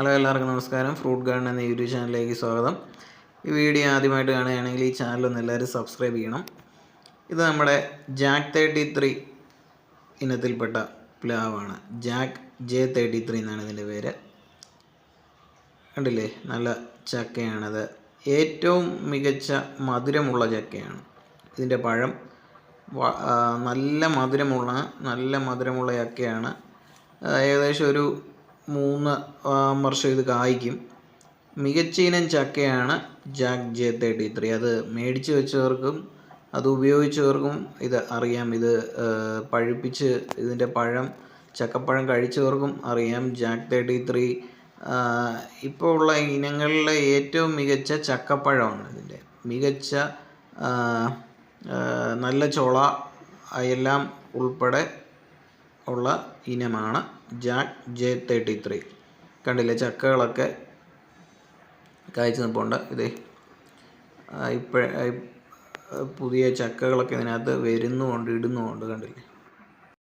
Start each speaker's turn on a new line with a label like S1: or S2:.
S1: Hello എല്ലാവർക്കും നമസ്കാരം. Fruit garden എന്ന യൂട്യൂബ് ചാനലിലേക്ക് സ്വാഗതം. ഈ വീഡിയോ ആദ്യമായിട്ട് കാണുകയാണെങ്കിൽ ഈ ചാനൽ ഒന്ന് എല്ലാവരും സബ്സ്ക്രൈബ് ചെയ്യണം. ഇത് നമ്മുടെ ജാക്ക് തേർട്ടി ത്രീ ഇനത്തിൽപ്പെട്ട പ്ലാവാണ്. ജാക്ക് ജെ തേർട്ടി ത്രീ എന്നാണ് ഇതിന്റെ പേര്. കണ്ടില്ലേ? നല്ല ചക്കയാണത്. ഏറ്റവും മികച്ച മധുരമുള്ള ചക്കയാണ്. ഇതിന്റെ പഴം നല്ല മധുരമുള്ള നല്ല മധുരമുള്ള ചക്കയാണ്. ഏകദേശം ഒരു മൂന്ന് വർഷം ഇത് കായ്ക്കും. മികച്ച ഇനം ചക്കയാണ് ജാക്ക് ജെ തേർട്ടി ത്രീ. അത് മേടിച്ച് വെച്ചവർക്കും അത് ഉപയോഗിച്ചവർക്കും ഇത് അറിയാം. ഇത് പഴുപ്പിച്ച് ഇതിന്റെ പഴം ചക്കപ്പഴം കഴിച്ചവർക്കും അറിയാം ജാക്ക് തേർട്ടി ത്രീ. ഇപ്പോൾ ഉള്ള ഇനങ്ങളിലെ ഏറ്റവും മികച്ച ചക്കപ്പഴമാണ് ഇതിന്റെ മികച്ച നല്ല ചുള എല്ലാം ഉൾപ്പെടെ ഉള്ള ഇനമാണ് ജാക്ക് ജെ തേർട്ടി ത്രീ കണ്ടില്ലേ ചക്കകളൊക്കെ കായ്ച്ചു നിൽപ്പുണ്ട് ഇതേ ഇപ്പോഴ പുതിയ ചക്കകളൊക്കെ ഇതിനകത്ത് വരുന്നുമുണ്ട് ഇടുന്നുമുണ്ട് കണ്ടില്ലേ?